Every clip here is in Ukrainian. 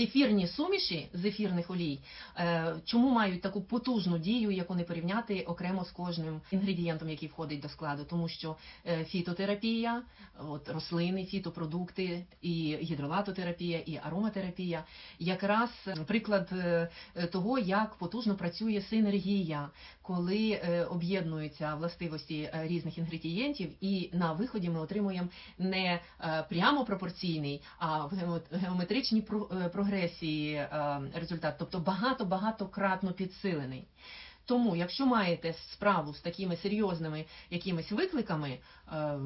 ефірні суміші з ефірних олій, е, чому мають таку потужну дію, яку не порівняти окремо з кожним інгредієнтом, який входить до складу, тому що е, фітотерапія, от рослини, фітопродукти, і гідролатотерапія, і ароматерапія, якраз приклад е, того, як потужно працює синергія, коли об'єднуються властивості різних інгредієнтів, і на виході ми отримуємо не прямо пропорційний, а в геометричній про- е, прогресії е, результат, тобто багато-багатократно підсилений. Тому, якщо маєте справу з такими серйозними якимись викликами, е,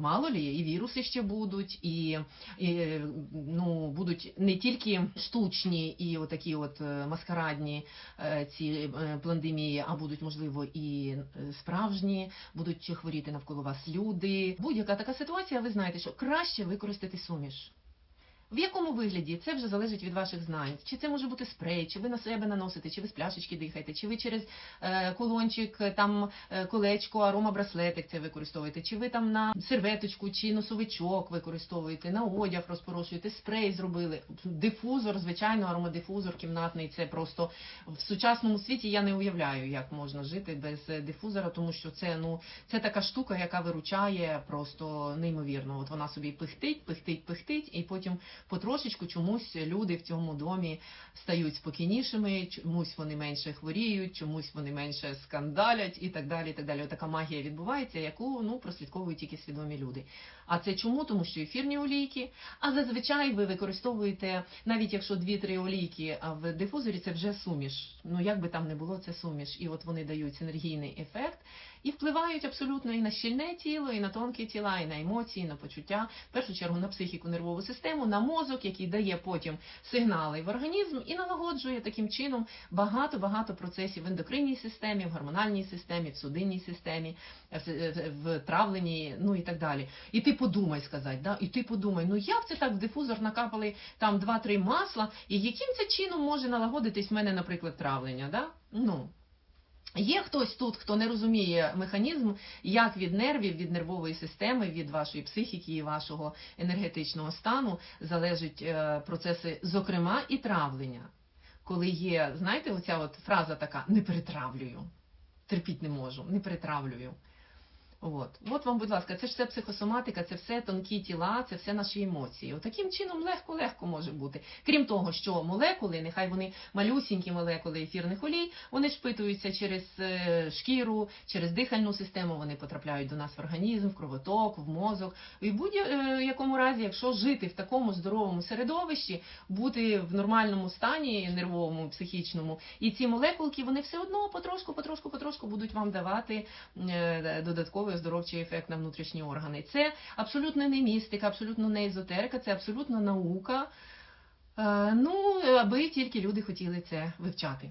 мало лі, і віруси ще будуть, і, і е, ну, будуть не тільки штучні і отакі от маскарадні ці пандемії, а будуть, можливо, і справжні, будуть хворіти навколо вас люди. Будь-яка така ситуація, ви знаєте, що краще використати суміш. В якому вигляді це вже залежить від ваших знань. Чи це може бути спрей, чи ви на себе наносите, чи ви з пляшечки дихаєте, чи ви через е, колончик, е, там е, колечко, аромабраслетик це використовуєте, чи ви там на серветочку чи носовичок використовуєте, на одяг розпорошуєте, спрей зробили. Дифузор, звичайно, аромадифузор кімнатний. Це просто в сучасному світі я не уявляю, як можна жити без е, дифузора, тому що це ну це така штука, яка виручає просто неймовірно. От вона собі пихтить, пихтить, пихтить, і потім потрошечку чомусь люди в цьому домі стають спокійнішими, чомусь вони менше хворіють, чомусь вони менше скандалять і так далі. І так далі. Отака магія відбувається, яку ну прослідковують тільки свідомі люди. А це чому? Тому що ефірні олійки. А зазвичай ви використовуєте, навіть якщо дві-три олійки, а в дифузорі це вже суміш. Ну як би там не було, це суміш. І от вони дають синергійний ефект і впливають абсолютно і на щільне тіло, і на тонкі тіла, і на емоції, і на почуття, в першу чергу на психіку, нервову систему, на мозок, який дає потім сигнали в організм і налагоджує таким чином багато багато процесів в ендокринній системі, в гормональній системі, в судинній системі, в, травленні, ну і так далі. І ти подумай сказати, да? і ти подумай, ну як це так в дифузор накапали там 2-3 масла, і яким це чином може налагодитись в мене, наприклад, травлення? Да? Ну. Є хтось тут, хто не розуміє механізм, як від нервів, від нервової системи, від вашої психіки і вашого енергетичного стану залежать е, процеси, зокрема, і травлення. Коли є, знаєте, оця от фраза така не перетравлюю, терпіть не можу, не перетравлюю. От. От вам, будь ласка, це ж все психосоматика, це все тонкі тіла, це все наші емоції. От таким чином легко-легко може бути. Крім того, що молекули, нехай вони малюсінькі молекули ефірних олій, вони шпитуються через е, шкіру, через дихальну систему, вони потрапляють до нас в організм, в кровоток, в мозок. І в будь-якому разі, якщо жити в такому здоровому середовищі, бути в нормальному стані, нервовому, психічному, і ці молекулки, вони все одно потрошку, потрошку, потрошку будуть вам давати е, додатковий оздоровчий ефект на внутрішні органи. Це абсолютно не містика, абсолютно не езотерика, це абсолютно наука. Е, Ну, аби тільки люди хотіли це вивчати.